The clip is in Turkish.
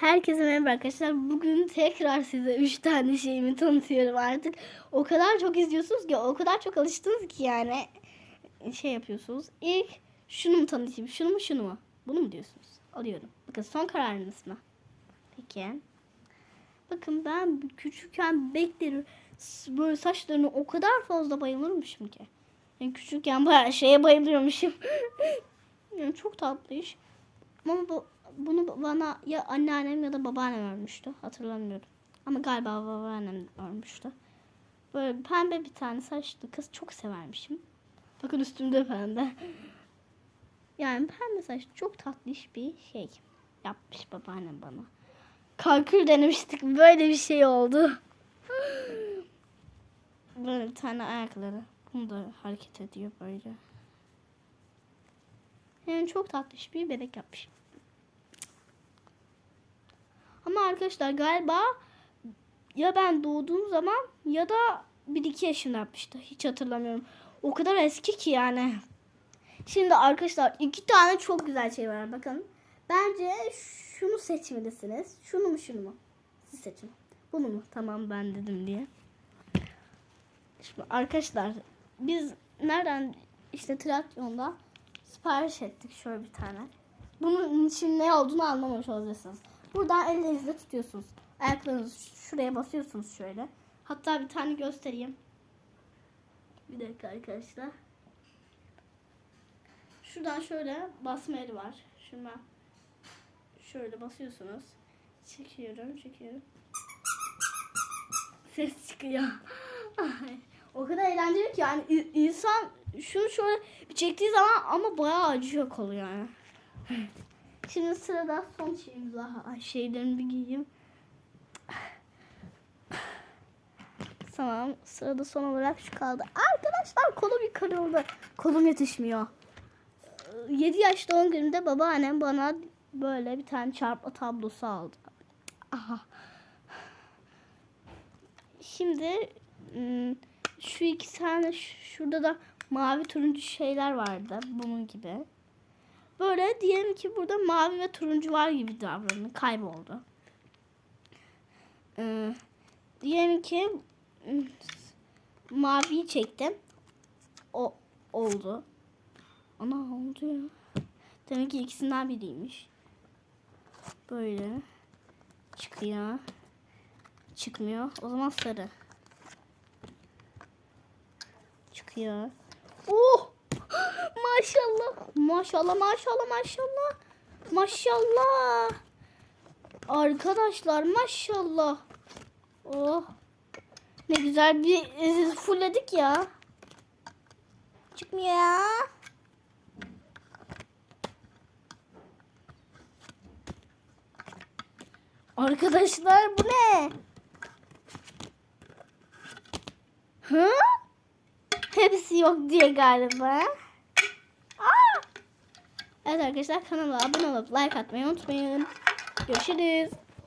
Herkese merhaba arkadaşlar. Bugün tekrar size 3 tane şeyimi tanıtıyorum artık. O kadar çok izliyorsunuz ki, o kadar çok alıştınız ki yani şey yapıyorsunuz. İlk şunu mu tanıtayım, şunu mu şunu mu? Bunu mu diyorsunuz? Alıyorum. Bakın son kararınız mı? Peki. Bakın ben küçükken bekleri böyle saçlarını o kadar fazla bayılırmışım ki. Yani küçükken bayağı şeye bayılıyormuşum. yani çok tatlı iş. Ama bu, bunu bana ya anneannem ya da babaannem örmüştü. Hatırlamıyorum. Ama galiba babaannem örmüştü. Böyle pembe bir tane saçlı kız çok severmişim. Bakın üstümde pembe. Yani pembe saç çok tatlış bir şey yapmış babaannem bana. Kalkül denemiştik. Böyle bir şey oldu. Böyle bir tane ayakları. Bunu da hareket ediyor böyle. Yani çok tatlış bir bebek yapmış. Ama arkadaşlar galiba ya ben doğduğum zaman ya da 1-2 yaşında yapmıştı. Hiç hatırlamıyorum. O kadar eski ki yani. Şimdi arkadaşlar iki tane çok güzel şey var. Bakın. Bence şunu seçmelisiniz. Şunu mu şunu mu? Siz seçin. Bunu mu? Tamam ben dedim diye. Şimdi arkadaşlar biz nereden işte Trakyon'da sipariş ettik şöyle bir tane. Bunun için ne olduğunu anlamamış olacaksınız. Buradan ellerinizle tutuyorsunuz. Ayaklarınızı şuraya basıyorsunuz şöyle. Hatta bir tane göstereyim. Bir dakika arkadaşlar. Şuradan şöyle basma yeri var. Şuna şöyle basıyorsunuz. Çekiyorum, çekiyorum. Ses çıkıyor. O kadar eğlenceli ki yani insan şunu şöyle çektiği zaman ama bayağı acıyor kolu yani. Şimdi sırada son şeyimiz daha. Şeylerimi bir giyeyim. Tamam. Sırada son olarak şu kaldı. Arkadaşlar kolum bir kırıldı. Kolum yetişmiyor. 7 yaş doğum günümde babaannem bana böyle bir tane çarpma tablosu aldı. Aha. Şimdi ım, şu iki tane şurada da mavi turuncu şeyler vardı. Bunun gibi. Böyle diyelim ki burada mavi ve turuncu var gibi davranın. Kayboldu. Ee, diyelim ki maviyi çektim. O oldu. Ana oldu ya. Demek ki ikisinden biriymiş. Böyle. Çıkıyor. Çıkmıyor. O zaman sarı. Çıkıyor. Oh! Maşallah. Maşallah maşallah maşallah. Maşallah. Arkadaşlar maşallah. Oh. Ne güzel bir e, fullledik ya. Çıkmıyor. Arkadaşlar bu ne? Hı? Hepsi yok diye galiba. Aa! Evet arkadaşlar kanala abone olup like atmayı unutmayın. Görüşürüz.